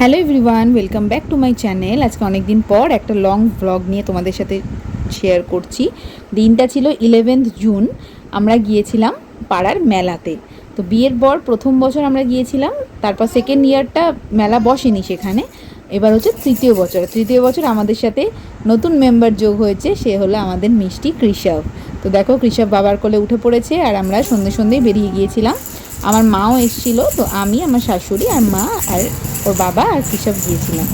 Hello everyone, welcome back to my channel. আজকে অনেক দিন পর একটা লং ভ্লগ নিয়ে তোমাদের সাথে শেয়ার করছি। দিনটা ছিল ইলেভেন্থ জুন আমরা গিয়েছিলাম পাড়ার মেলাতে। তো বিয়ের পর প্রথম বছর আমরা গিয়েছিলাম, তারপর সেকেন্ড ইয়ারটা মেলা বসেনি সেখানে। এবার হচ্ছে তৃতীয় বছর। তৃতীয় বছর আমাদের সাথে নতুন মেম্বার যোগ হয়েছে, সে হলো আমাদের মিষ্টি কৃষক। তো দেখো, কৃষক বাবার কোলে উঠে পড়েছে আর আমরা সন্ধে সন্ধ্যেই বেরিয়ে গিয়েছিলাম। আমার মাও এসেছিল, তো আমি, আমার শাশুড়ি, আর মা, আর ওর বাবা আর কৃষক গিয়েছিলাম।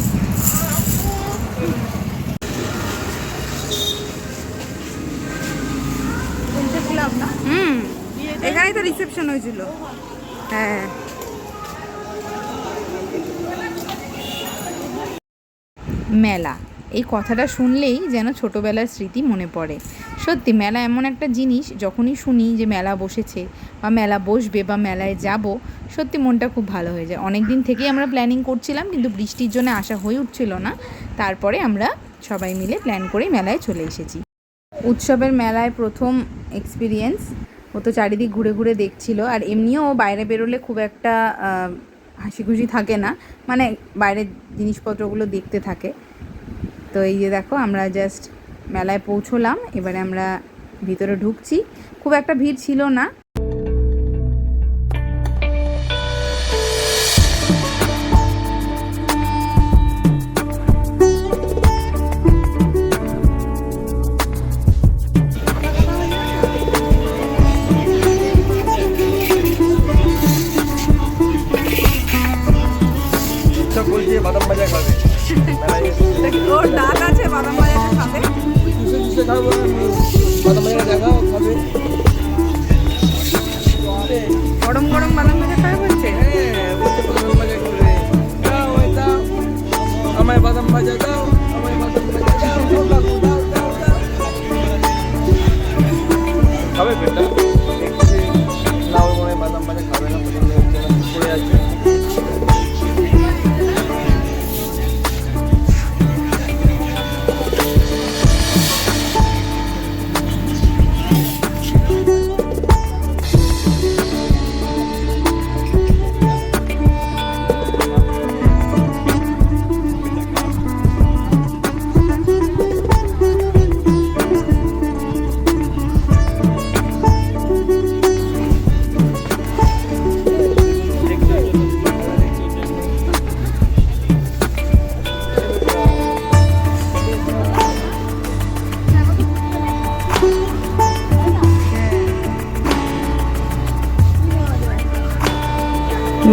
হুম, এখানেই তো রিসেপশন হয়েছিল। হ্যাঁ। মেলা, এই কথাটা শুনলেই যেন ছোটোবেলার স্মৃতি মনে পড়ে। সত্যি মেলা এমন একটা জিনিস, যখনই শুনি যে মেলা বসেছে বা মেলা বসবে বা মেলায় যাব, সত্যি মনটা খুব ভালো হয়ে যায়। অনেক দিন থেকেই আমরা প্ল্যানিং করছিলাম, কিন্তু বৃষ্টির জন্য আসা হয়ে উঠছিল না। তারপরে আমরা সবাই মিলে প্ল্যান করে মেলায় চলে এসেছি। উৎসবের মেলায় প্রথম এক্সপিরিয়েন্স ও তো চারিদিক ঘুরে ঘুরে দেখছিল, আর এমনিও বাইরে বেরোলে খুব একটা হাসি খুশি থাকে না। মানে বাইরের জিনিসপত্রগুলো দেখতে থাকে। তো এই যে দেখো, আমরা জাস্ট মেলায় পৌঁছলাম। এবারে আমরা ভিতরে ঢুকছি। খুব একটা ভিড় ছিল না। গরম গরম বাদাম ভাজা খারাপ হচ্ছে হ্যাঁ আমায় বাদাম ভাজা দাও আমায় বাদাম ভাজা দাও। খাবে বেটা?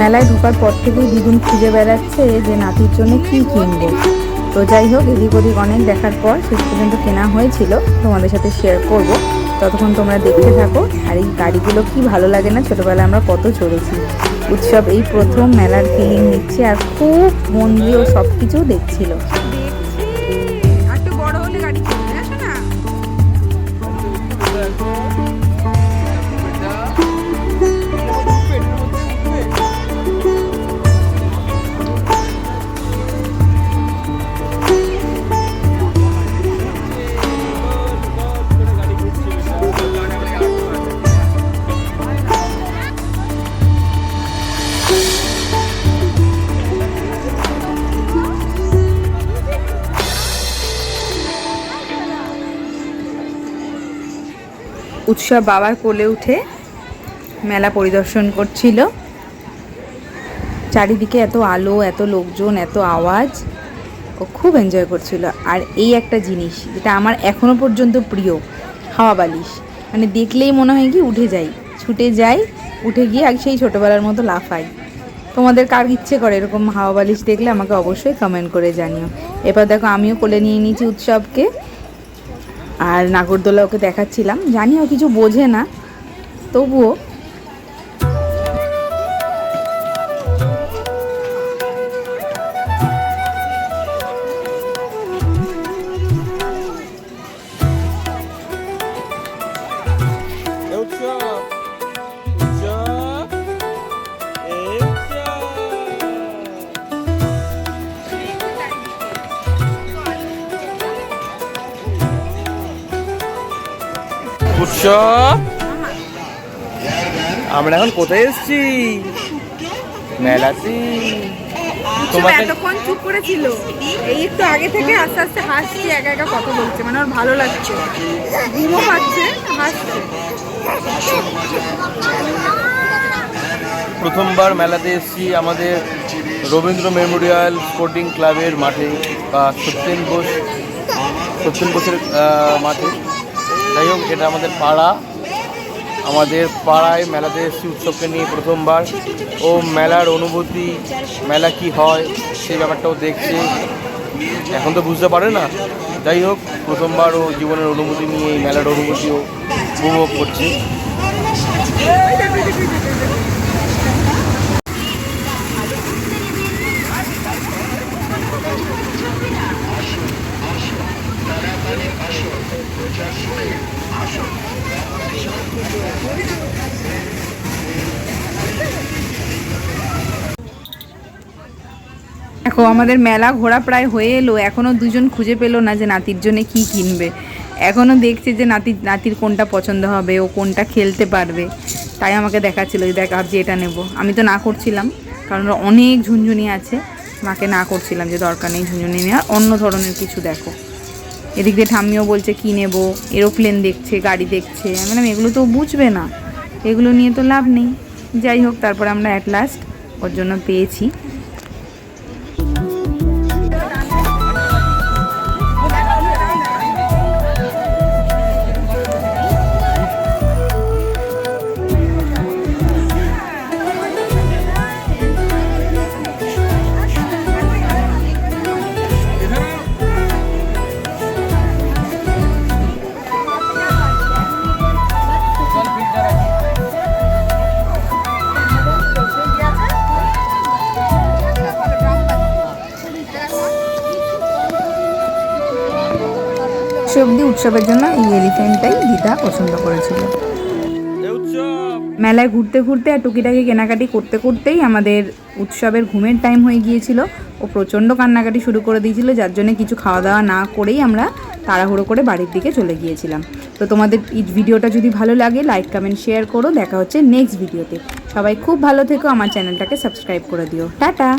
মেলায় ঢোকার পর থেকেই দ্বিগুণ খুঁজে বেড়াচ্ছে যে নাতির জন্য কী কিনবো। তো যাই হোক, এদিক ওদিক অনেক দেখার পর শেষ পর্যন্ত কেনা হয়েছিল। তোমাদের সাথে শেয়ার করব। ততক্ষণ তোমরা দেখতে থাকো আর এই গাড়িগুলো কি ভালো লাগে না, ছোটোবেলায় আমরা কত চড়েছি। উৎসব এই প্রথম মেলার ফিলিং নিচ্ছে আর খুব মন দিয়েও সব কিছু দেখছিল উৎসব বাবার কোলে উঠে মেলা পরিদর্শন করছিল। চারিদিকে এত আলো, এত লোকজন, এত আওয়াজ, ও খুব এনজয় করছিল। আর এই একটা জিনিস যেটা আমার এখনও পর্যন্ত প্রিয়, হাওয়া বালিশ। মানে দেখলেই মনে হয় কি উঠে যাই। ছুটে যাই, উঠে গিয়ে আর সেই ছোটোবেলার মতো লাফাই। তোমাদের কার ইচ্ছে করে এরকম হাওয়া বালিশ দেখলে আমাকে অবশ্যই কমেন্ট করে জানিও। এবার দেখো আমিও কোলে নিয়ে নিয়েছি উৎসবকে। আর নাগরদোলা ওকে দেখাচ্ছিলাম। জানি ও কিছু বোঝে না তবুও আমরা এখন কোথায় এসেছি? মেলাতে। তোমাকে- এতক্ষণ চুপ করেছিল? এই একটু আগে থেকে আস্তে আস্তে হাসছে একা একা কথা বলছে। মানে ওর ভালো লাগছে। ঘুমও পাচ্ছে হাসছে। প্রথমবার মেলাতে এসেছি আমাদের রবীন্দ্র মেমোরিয়াল স্পোর্টিং ক্লাবের মাঠে বা সত্যেন বোস সত্যেন বোসের মাঠে। যাই হোক, এটা আমাদের পাড়া। আমাদের পাড়ায় মেলাতে এসেছি উৎসবকে নিয়ে প্রথমবার। ও মেলার অনুভূতি, মেলা কি হয়, সেই ব্যাপারটাও দেখছে। এখন তো বুঝতে পারে না। যাই হোক, প্রথমবার ও জীবনের অনুভূতি নিয়ে এই মেলার অনুভূতিও উপভোগ করছে। দেখো, আমাদের মেলা ঘোরা প্রায় হয়ে এলো। এখনও দুজন খুঁজে পেল না যে নাতির জন্য কি কিনবে। এখনও দেখছে যে নাতি নাতির কোনটা পছন্দ হবে, ও কোনটা খেলতে পারবে। তাই আমাকে দেখাচ্ছিলো যে দেখ যে এটা নেব। আমি তো না করছিলাম, কারণ অনেক ঝুনঝুনি আছে। মাকে না করছিলাম যে দরকার নেই ঝুনঝুনি নেওয়ার। অন্য ধরনের কিছু দেখো। এদিক দিয়ে ঠাম্মিও বলছে, কী নেব? এরোপ্লেন দেখছে, গাড়ি দেখছে। আমি বললাম, এগুলো তো বুঝবে না। এগুলো নিয়ে তো লাভ নেই। যাই হোক, তারপরে আমরা অ্যাট লাস্ট ওর জন্য পেয়েছি। সে অবধি উৎসবের জন্য এই এলিফ্যান্টটাই দিদা পছন্দ করেছিল। উৎসব মেলায় ঘুরতে ঘুরতে আর টুকিটাকি কেনাকাটি করতে করতেই আমাদের উৎসবের ঘুমের টাইম হয়ে গিয়েছিল। ও প্রচণ্ড কান্নাকাটি শুরু করে দিয়েছিল, যার জন্য কিছু খাওয়া দাওয়া না করেই আমরা তাড়াহুড়ো করে বাড়ির দিকে চলে গিয়েছিলাম। তো তোমাদের এই ভিডিওটা যদি ভালো লাগে লাইক কমেন্ট শেয়ার করো। দেখা হচ্ছে নেক্সট ভিডিওতে সবাই খুব ভালো থেকো, আমার চ্যানেলটাকে সাবস্ক্রাইব করে দিও। টাটা!